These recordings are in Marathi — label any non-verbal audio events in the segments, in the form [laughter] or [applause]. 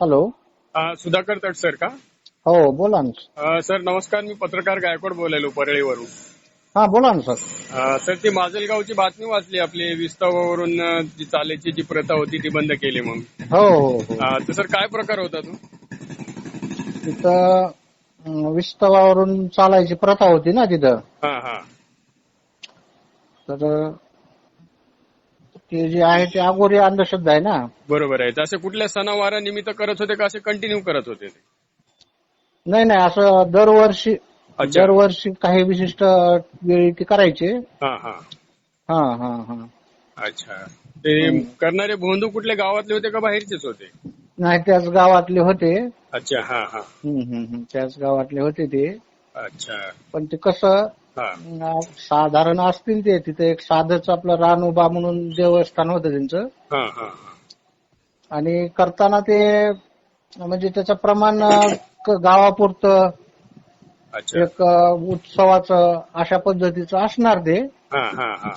हॅलो सुधाकर तटसर का? हो बोला ना सर नमस्कार मी पत्रकार गायकवाड बोलायलो परळीवरून. हा बोला ना सर सर ती माजलगावची बातमी वाचली आपली विस्तावावरून जी चालायची जी प्रथा होती ती बंद केली म्हणून हो हो हो. तर सर काय प्रकार होता तो? तिथं विस्तवावरून चालायची प्रथा होती ना तिथं. हा हा. तर ते जे आहे ते अगोरी अंधश्रद्धा आहे ना. बरोबर आहे. असे कुठल्या सणावारा निमित्त करत होते का? असे कंटिन्यू करत होते ते? नाही नाही असं दरवर्षी अच्छा. दरवर्षी काही विशिष्ट वेळी ते करायचे. हा हा. हा हा हा. अच्छा. ते करणारे भोंदू कुठल्या गावातले होते का बाहेरचेच होते? नाही त्याच गावातले होते. अच्छा हा हा. हम्म, हम्म, हम्म. त्याच गावातले होते ते. अच्छा. पण ते कसं साधारण असतील ते. तिथे एक साधच आपलं रानोबा म्हणून देवस्थान होतं त्यांचं. हा हा हा. आणि करताना ते म्हणजे त्याचं प्रमाण गावापुरतं अच्छा. एक उत्सवाचं अशा पद्धतीचं असणार ते. हा हा हा.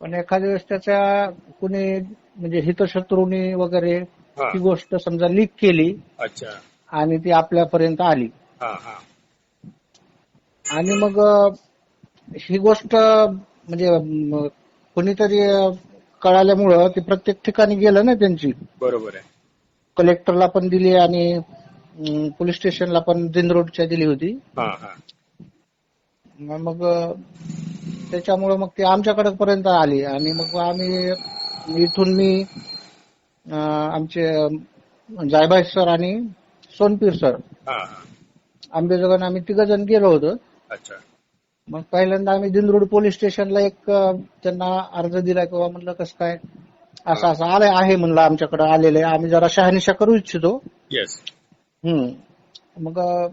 पण एखाद्या वेळेस त्याच्या कुणी म्हणजे हितशत्रूंनी वगैरे ती गोष्ट समजा लीक केली अच्छा. आणि ती आपल्यापर्यंत आली. आणि मग ही गोष्ट म्हणजे कुणीतरी कळाल्यामुळं ती प्रत्येक ठिकाणी गेलं ना त्यांची. बरोबर आहे. कलेक्टरला पण दिली आणि पोलीस स्टेशनला पण दिनरोडच्या दिली होती. हा हा. मग त्याच्यामुळं मग ती आमच्याकडे पर्यंत आली. आणि मग आम्ही इथून मी आमचे जायभाई सर आणि सोनपीर सर. आंबेजोगाईला आम्ही तिघ जण गेलो होतो. अच्छा. मग पहिल्यांदा आम्ही दिंदरोड पोलीस स्टेशनला एक त्यांना अर्ज दिला किंवा म्हणलं कसं काय? असं असं आलंय आहे म्हणलं आमच्याकडे आलेलं आहे आम्ही जरा शहानिशा करू इच्छितो. येस हम्म. मग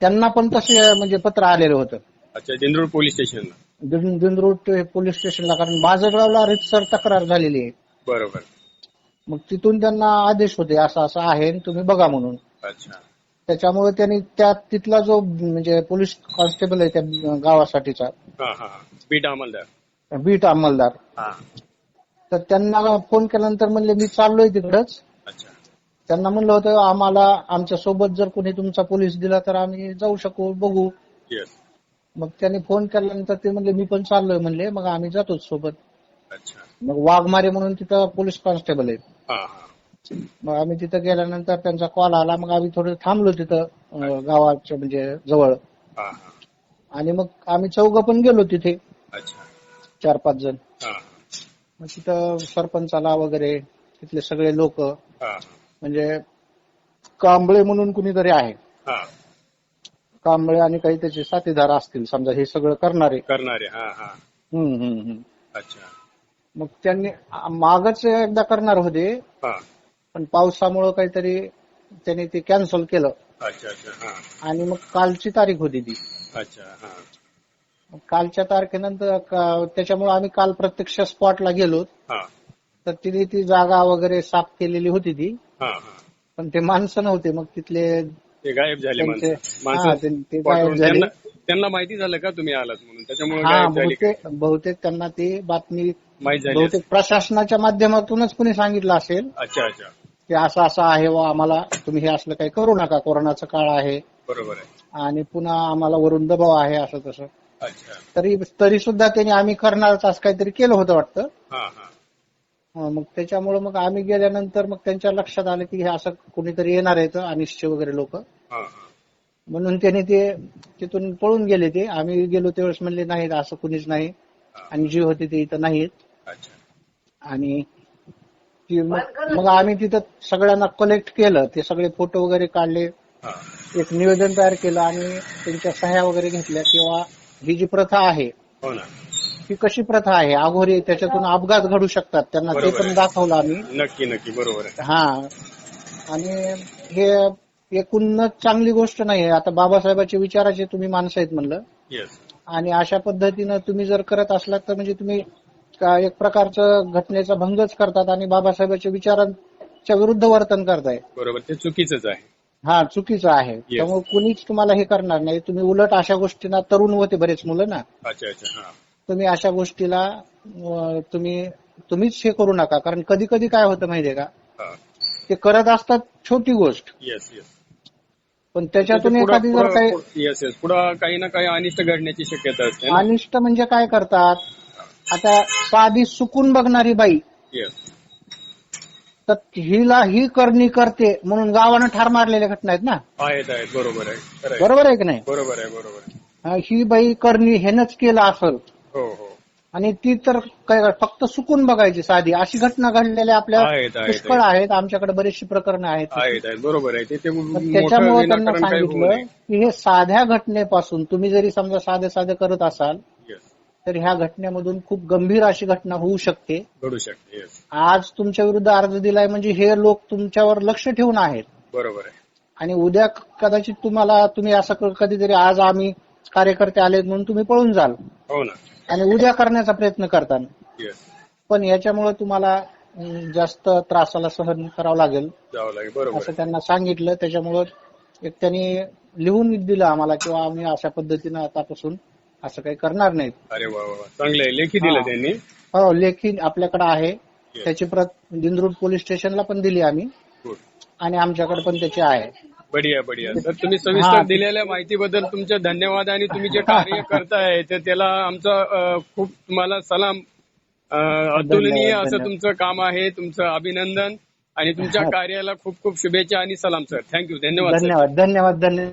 त्यांना पण तसे म्हणजे पत्र आलेलं होतं. अच्छा पोलीस स्टेशनला. दिंदरोड पोलीस स्टेशनला कारण बाजरगावला रितसर तक्रार झालेली आहे. बरोबर. मग तिथून त्यांना आदेश होते असं असं आहे तुम्ही बघा म्हणून. अच्छा. त्याच्यामुळे त्यांनी त्या तिथला जो म्हणजे पोलीस कॉन्स्टेबल आहे त्या गावासाठीचा. हा हा बीट अंमलदार. बीट अंमलदार. हा. तर त्यांना फोन केल्यानंतर म्हणले मी चाललोय तिकडच. अच्छा. त्यांना म्हणलं होतं आम्हाला आमच्यासोबत जर कोणी तुमचा पोलीस दिला तर आम्ही जाऊ शकू बघू. येस मग त्यांनी फोन केल्यानंतर ते म्हणले मी पण चाललोय म्हणले मग आम्ही जातोच सोबत. मग वाघमारे म्हणून तिथं पोलीस कॉन्स्टेबल आहे मग आम्ही तिथं गेल्यानंतर त्यांचा कॉल आला. मग आम्ही थोडं थांबलो तिथं अं, गावाच्या म्हणजे जवळ. हा हा. आणि मग आम्ही चौघ पण गेलो तिथे. अच्छा. चार पाच जण. हा. मग तिथं सरपंचाला वगैरे तिथले सगळे लोक हा. म्हणजे कांबळे म्हणून कुणीतरी आहे. हा. कांबळे आणि काही त्याचे साथीदार असतील समजा हे सगळं करणारे. करणारे हा हा. हम्म, हम्म, हम्म. अच्छा. मग त्यांनी मागच एकदा करणार होते. हा. पण पावसामुळं काहीतरी त्यांनी ते कॅन्सल केलं. अच्छा अच्छा हा. आणि मग कालची तारीख होती ती. अच्छा हा. मग कालच्या तारखेनंतर त्याच्यामुळे आम्ही काल प्रत्यक्ष स्पॉटला गेलो. हा. तर तिने ती जागा वगैरे साफ केलेली होती ती. हा हा. पण ते माणसं नव्हते मग तिथले ते गायब झाले त्यांचे- माणसं हा, ते- गायब झाले. त्यांना त्यांना माहिती झालं का तुम्ही आलात म्हणून? त्याच्यामुळे हा गायब झाली बहुतेक बहुतेक त्यांना ती बातमी माहीत झाली बहुतेक प्रशासनाच्या माध्यमातूनच कुणी सांगितलं असेल अच्छा अच्छा. की असं असं आहे व आम्हाला तुम्ही हे असलं काही करू नका कोरोनाचा काळ आहे. बरोबर आहे. आणि पुन्हा आम्हाला वरून दबाव आहे असं तसं. अच्छा. तरी तरी सुद्धा त्यांनी आम्ही करणारच असं काहीतरी केलं होतं वाटतं. हा हा. हं, मग त्याच्यामुळे मग आम्ही गेल्यानंतर मग त्यांच्या लक्षात आलं की हे असं कुणीतरी येणार आहेत अनिश्चय वगैरे लोक. हा हा. म्हणून त्यांनी ते तिथून पळून गेले ते. आम्ही गेलो त्यावेळेस म्हणले नाहीत असं कुणीच नाही. आणि जी होती ते इथं नाहीत आणि ती मग मग आम्ही तिथं सगळ्यांना कलेक्ट केलं. ते सगळे फोटो वगैरे काढले. एक निवेदन तयार केलं आणि त्यांच्या सह्या वगैरे घेतल्या किंवा ही जी प्रथा आहे हो ना. ही कशी प्रथा आहे अघोरी त्याच्यातून अपघात घडू शकतात त्यांना ते पण. दाखवलं आम्ही. नक्की नक्की बरोबर हा. आणि हे एकूणच चांगली गोष्ट नाही आहे. आता बाबासाहेबांच्या विचाराचे तुम्ही माणसं आहेत म्हणलं. येस आणि अशा पद्धतीनं तुम्ही जर करत असलात तर म्हणजे तुम्ही का- एक प्रकारचं घटनेचा भंगच करतात आणि बाबासाहेबांच्या विचारांच्या विरुद्ध वर्तन करताय. बरोबर ते चुकीचंच आहे. हा चुकीचं आहे. त्यामुळे कुणीच तुम्हाला हे करणार नाही. तुम्ही उलट अशा गोष्टींना तरुण होते बरेच मुलं ना. अच्छा अच्छा हा. तुम्ही अशा गोष्टीला तुम्ही तुम्हीच हे करू नका. कारण कधी कधी काय होतं माहितीये का? ते करत असतात छोटी गोष्ट. येस येस पण त्याच्यातून एखादी जर काही पुढं काही ना काही अनिष्ट घडण्याची शक्यता असते अनिष्ट म्हणजे काय करतात? आता साधी सुकून बघणारी बाई. तर हिला ही करणी करते म्हणून गावानं ठार मारलेल्या घटना आहेत ना? आहेत आहेत. बरोबर आहे. बरोबर आहे की नाही? बरोबर आहे बरोबर हा, बाई करणी हेनच केलं असल. हो हो. आणि ती तर काय फक्त सुकून बघायची साधी. अशी घटना घडलेल्या आपल्या पुष्कळ आहेत. आमच्याकडे बरेचशी प्रकरणं आहेत. बरोबर आहे. त्याच्यामुळे त्यांना सांगितलं की हे साध्या घटनेपासून तुम्ही जरी समजा साधे साधे करत असाल तर ह्या घटनेमधून खूप गंभीर अशी घटना होऊ शकते. घडू शकते आज तुमच्या विरुद्ध अर्ज दिलाय म्हणजे हे लोक तुमच्यावर लक्ष ठेवून आहेत. बरोबर आहे. आणि उद्या कदाचित तुम्हाला तुम्ही असं कधीतरी आज आम्ही कार्यकर्ते आलेत म्हणून तुम्ही पळून जाल. हो ना. आणि उद्या करण्याचा प्रयत्न करताल येस पण याच्यामुळे तुम्हाला जास्त त्रासाला सहन करावं लागेल. असं त्यांना सांगितलं. त्याच्यामुळं एक त्यांनी लिहून दिलं आम्हाला किंवा आम्ही अशा पद्धतीनं आतापासून असं काही करणार नाहीत. अरे वा वा वा. चांगलं आहे. लेखी दिलं. त्यांनी. हो लेखी आपल्याकडे आहे. त्याची प्रत दिंद्रूड पोलीस स्टेशनला पण दिली आम्ही. आणि आमच्याकडे पण त्याची आहे. बढिया बढिया. तर तुम्ही सविस्तर. दिलेल्या माहितीबद्दल तुमचे धन्यवाद आणि तुम्ही जे कार्य [laughs] करताय ते त्याला आमचा खूप तुम्हाला सलाम. अतुलनीय असं. तुमचं काम आहे तुमचं अभिनंदन. आणि तुमच्या कार्याला खूप खूप शुभेच्छा आणि सलाम सर. थँक्यू धन्यवाद धन्यवाद धन्यवाद धन्यवाद.